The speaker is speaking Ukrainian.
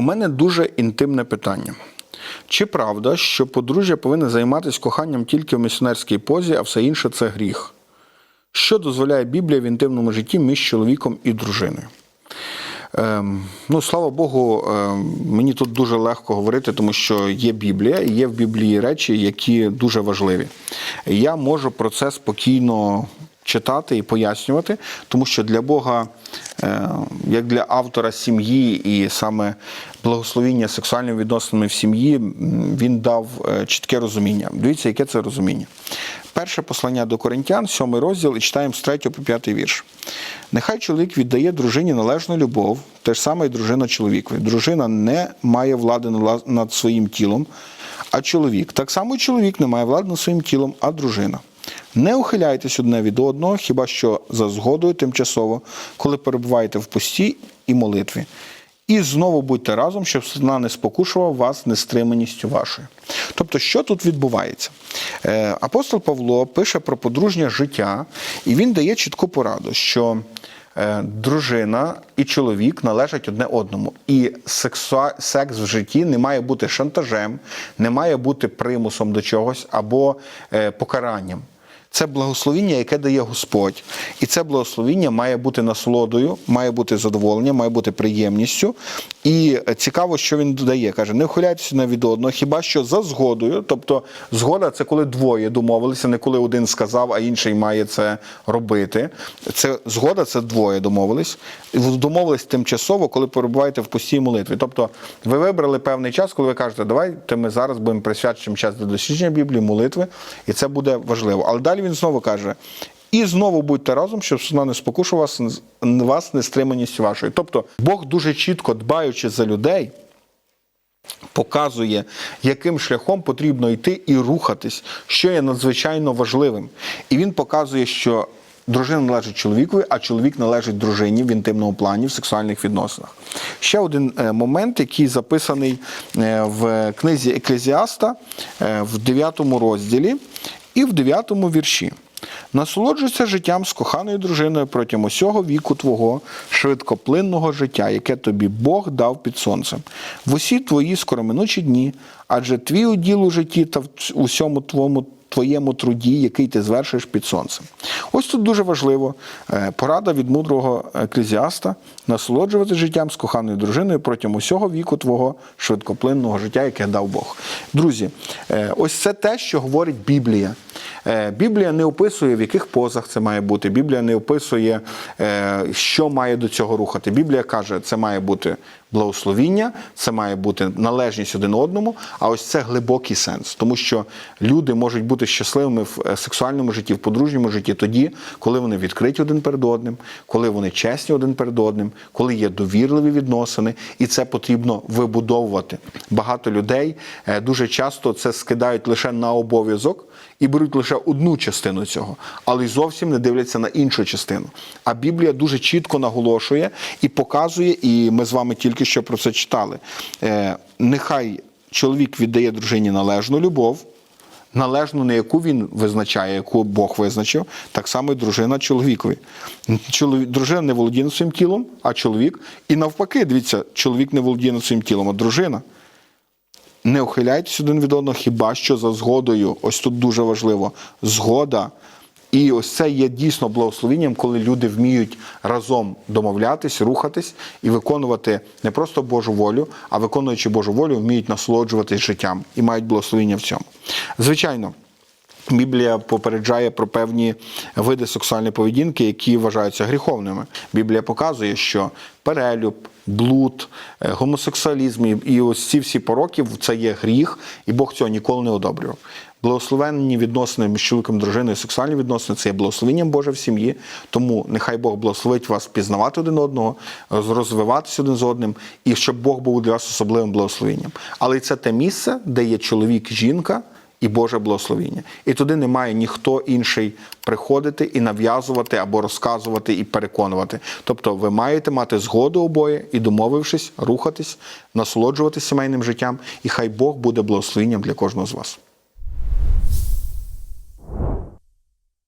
У мене дуже інтимне питання. Чи правда, що подружжя повинне займатися коханням тільки в місіонерській позі, а все інше це гріх? Що дозволяє Біблія в інтимному житті між чоловіком і дружиною? Ем, ну, слава Богу, ем, мені тут дуже легко говорити, тому що є Біблія, і є в Біблії речі, які дуже важливі. Я можу про це спокійно читати і пояснювати, тому що для Бога, е, як для автора сім'ї і саме благословіння сексуальними відносинами в сім'ї, він дав е, чітке розуміння. Дивіться, яке це розуміння. Перше послання до Коринтян, сьомий розділ, і читаємо з 3 по 5 вірш. Нехай чоловік віддає дружині належну любов, те ж саме і дружина чоловікові. Дружина не має влади над своїм тілом, а чоловік. Так само і чоловік не має влади над своїм тілом, а дружина. Не ухиляйтесь одне від одного, хіба що за згодою тимчасово, коли перебуваєте в пості і молитві. І знову будьте разом, щоб сатана не спокушував вас нестриманістю вашою. Тобто, що тут відбувається? Е, Апостол Павло пише про подружнє життя, і він дає чітку пораду, що е, дружина і чоловік належать одне одному. І секс в житті не має бути шантажем, не має бути примусом до чогось або е, покаранням. Це благословіння, яке дає Господь. І це благословіння має бути насолодою, має бути задоволенням, має бути приємністю. І цікаво, що він додає. Каже, не ухиляйтеся на від одного, хіба що за згодою. Тобто, згода це коли двоє домовилися, не коли один сказав, а інший має це робити. Це згода це двоє домовились. Домовились тимчасово, коли перебуваєте в постій молитві. Тобто, ви вибрали певний час, коли ви кажете, давайте ми зараз будемо присвячити час до дослідження Біблії, молитви, і це буде важливо. Але далі він знову каже: і знову будьте разом, щоб сатана не спокушував вас, вас нестриманістю вашою. Тобто, Бог дуже чітко дбаючи за людей. Показує, яким шляхом потрібно йти і рухатись, що є надзвичайно важливим. І він показує, що дружина належить чоловікові, а чоловік належить дружині в інтимному плані, в сексуальних відносинах. Ще один е, момент, який записаний е, в книзі Еклезіаста е, в 9 розділі і в 9 вірші. Насолоджуйся життям з коханою дружиною протягом усього віку твого швидкоплинного життя, яке тобі Бог дав під сонцем, в усі твої скороминучі дні, адже твій уділ у житті та в усьому твоєму твоєму труді, який ти звершиш під сонцем. Ось тут дуже важливо е, порада від мудрого еклезіаста насолоджувати життям з коханою дружиною протягом усього віку твого швидкоплинного життя, яке дав Бог. Друзі, е, ось це те, що говорить Біблія. Е, Біблія не описує, в яких позах це має бути. Біблія не описує, що має до цього рухати. Біблія каже, це має бути благословіння, це має бути належність один одному. А ось це глибокий сенс, тому що люди можуть бути щасливими в е, сексуальному житті, в подружньому житті тоді, коли вони відкриті один перед одним, коли вони чесні один перед одним, коли є довірливі відносини, і це потрібно вибудовувати. Багато людей е, дуже часто це скидають лише на обов'язок і беруть лише одну частину цього, але й зовсім не дивляться на іншу частину. А Біблія дуже чітко наголошує і показує, і ми з вами тільки що про це читали. Е, нехай чоловік віддає дружині належну любов. Належну, не яку він визначає, яку Бог визначив, так само і дружина чоловікові. Дружина не володіє своїм тілом, а чоловік. І навпаки, дивіться, чоловік не володіє своїм тілом, а дружина. Не ухиляйтесь один від одного, хіба що за згодою. Ось тут дуже важливо. Згода. І ось це є дійсно благословенням, коли люди вміють разом домовлятись, рухатись і виконувати не просто Божу волю, а виконуючи Божу волю, вміють насолоджуватись життям і мають благословення в цьому. Звичайно. Біблія попереджає про певні види сексуальної поведінки, які вважаються гріховними. Біблія показує, що перелюб, блуд, е, гомосексуалізм і- ось ці всі пороки це є гріх, і Бог цього ніколи не одобрював. Благословенні відносини між чоловіком дружиною, сексуальні відносини це є благословенням Боже в сім'ї. Тому нехай Бог благословить вас пізнавати один одного, розвиватися один з одним, і щоб Бог був для вас особливим благословенням. Але це те місце, де є чоловік, жінка і Боже благословіння. І туди не має ніхто інший приходити і нав'язувати або розказувати і переконувати. Тобто ви маєте мати згоду обоє і, домовившись, рухатись, насолоджуватись сімейним життям, і хай Бог буде благословенням для кожного з вас.